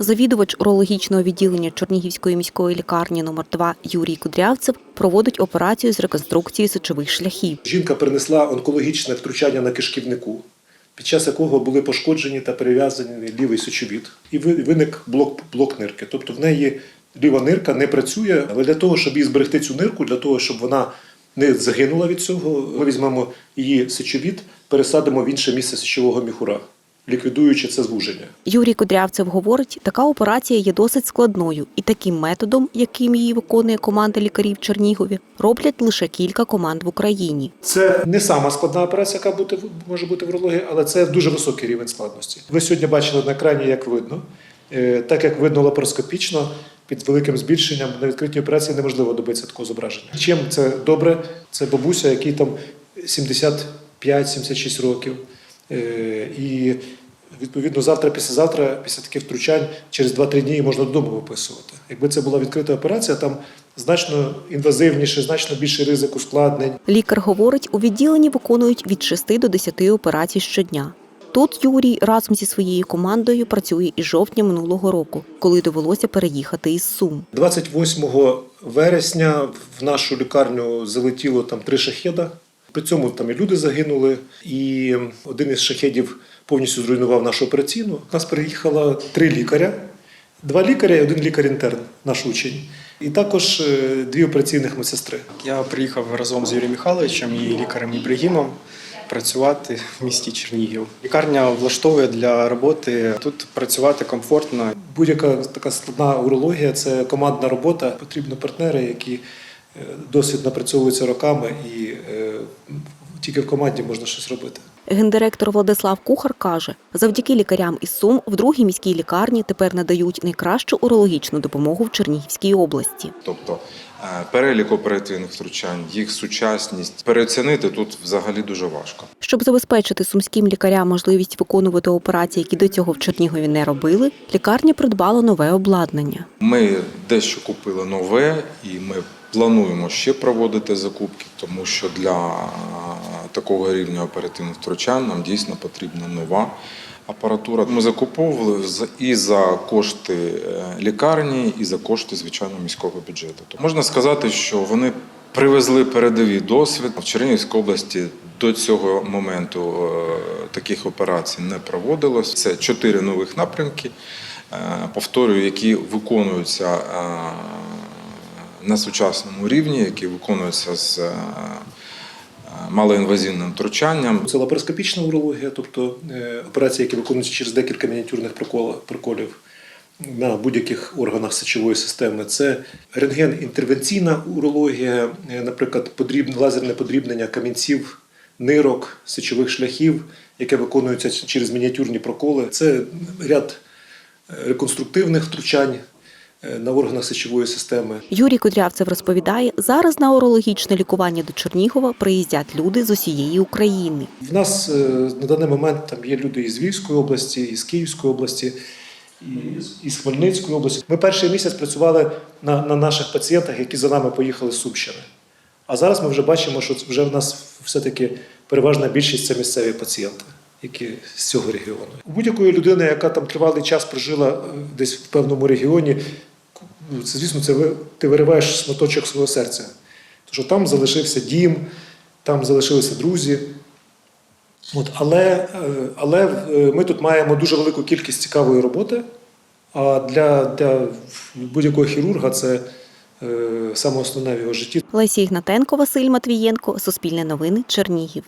Завідувач урологічного відділення Чернігівської міської лікарні номер 2 Юрій Кудрявцев проводить операцію з реконструкції сечових шляхів. Жінка перенесла онкологічне втручання на кишківнику, під час якого були пошкоджені та перев'язані лівий сечовід. І виник блок, блок нирки. Тобто в неї ліва нирка не працює, але для того, щоб їй зберегти цю нирку, для того, щоб вона не загинула від цього, ми візьмемо її сечовід, пересадимо в інше місце сечового міхура, ліквідуючи це звуження. Юрій Кудрявцев говорить, така операція є досить складною, і таким методом, яким її виконує команда лікарів в Чернігові, роблять лише кілька команд в Україні. Це не сама складна операція, яка бути, може бути в урології, але це дуже високий рівень складності. Ви сьогодні бачили на екрані, як видно. Е, Так як видно лапароскопічно, під великим збільшенням на відкритій операції неможливо добитися такого зображення. Чим це добре? Це бабуся, якій там 75-76 років. Е, І відповідно завтра, післязавтра, після таких втручань, через 2-3 дні можна додому виписувати. Якби це була відкрита операція, там значно інвазивніше, значно більший ризик ускладнень. Лікар говорить, у відділенні виконують від 6 до 10 операцій щодня. Тут Юрій разом зі своєю командою працює із жовтня минулого року, коли довелося переїхати із Сум. 28 вересня в нашу лікарню залетіло там три шахеда. При цьому там і люди загинули, і один із шахедів повністю зруйнував нашу операційну. У нас приїхало три лікаря, два лікаря і один лікар-інтерн, наш учень, і також е, дві операційних медсестри. Я приїхав разом з Юрієм Михайловичем і лікарем Ібрагімом працювати в місті Чернігів. Лікарня влаштовує для роботи тут працювати комфортно. Будь-яка така складна урологія це командна робота. Потрібні партнери, які досвід напрацьовуються роками, і е, тільки в команді можна щось робити. Гендиректор Владислав Кухар каже, завдяки лікарям із Сум в другій міській лікарні тепер надають найкращу урологічну допомогу в Чернігівській області. Тобто е, перелік оперативних втручань, їх сучасність переоцінити тут взагалі дуже важко. Щоб забезпечити сумським лікарям можливість виконувати операції, які до цього в Чернігові не робили, лікарня придбала нове обладнання. Ми дещо купили нове, і ми плануємо ще проводити закупки, тому що для такого рівня оперативних втручань нам дійсно потрібна нова апаратура. Ми закуповували і за кошти е, лікарні, і за кошти звичайно міського бюджету. То можна сказати, що вони привезли передовий досвід в Чернігівській області. До цього моменту е, таких операцій не проводилось. Це чотири нових напрямки. е, Повторюю, які виконуються на сучасному рівні, які виконуються з е, малоінвазивним втручанням. Це лапароскопічна урологія, тобто е, операції, які виконуються через декілька мініатюрних проколів на будь-яких органах сечової системи. Це рентген-інтервенційна урологія, е, наприклад, лазерне подрібнення камінців, нирок, сечових шляхів, яке виконується через мініатюрні проколи. Це ряд е, реконструктивних втручань е, на органах сечової системи. Юрій Кудрявцев розповідає, зараз на урологічне лікування до Чернігова приїздять люди з усієї України. В нас е, на даний момент там є люди із Львівської області, із Київської області, і з- із Хмельницької області. Ми перший місяць працювали на, на наших пацієнтах, які за нами поїхали з Сумщини. А зараз ми вже бачимо, що вже в нас все-таки переважна більшість це місцеві пацієнти, які з цього регіону. У будь-якої людини, яка там тривалий час прожила е, десь в певному регіоні, ну, це, звісно, це ви- ти вириваєш шматочок свого серця. Тому що там залишився дім, там залишилися друзі. От, але, е, але е, ми тут маємо дуже велику кількість цікавої роботи. А для, для будь-якого хірурга це е, саме основне в його житті. Лесі Ігнатенко, Василь Матвієнко, Суспільне новини, Чернігів.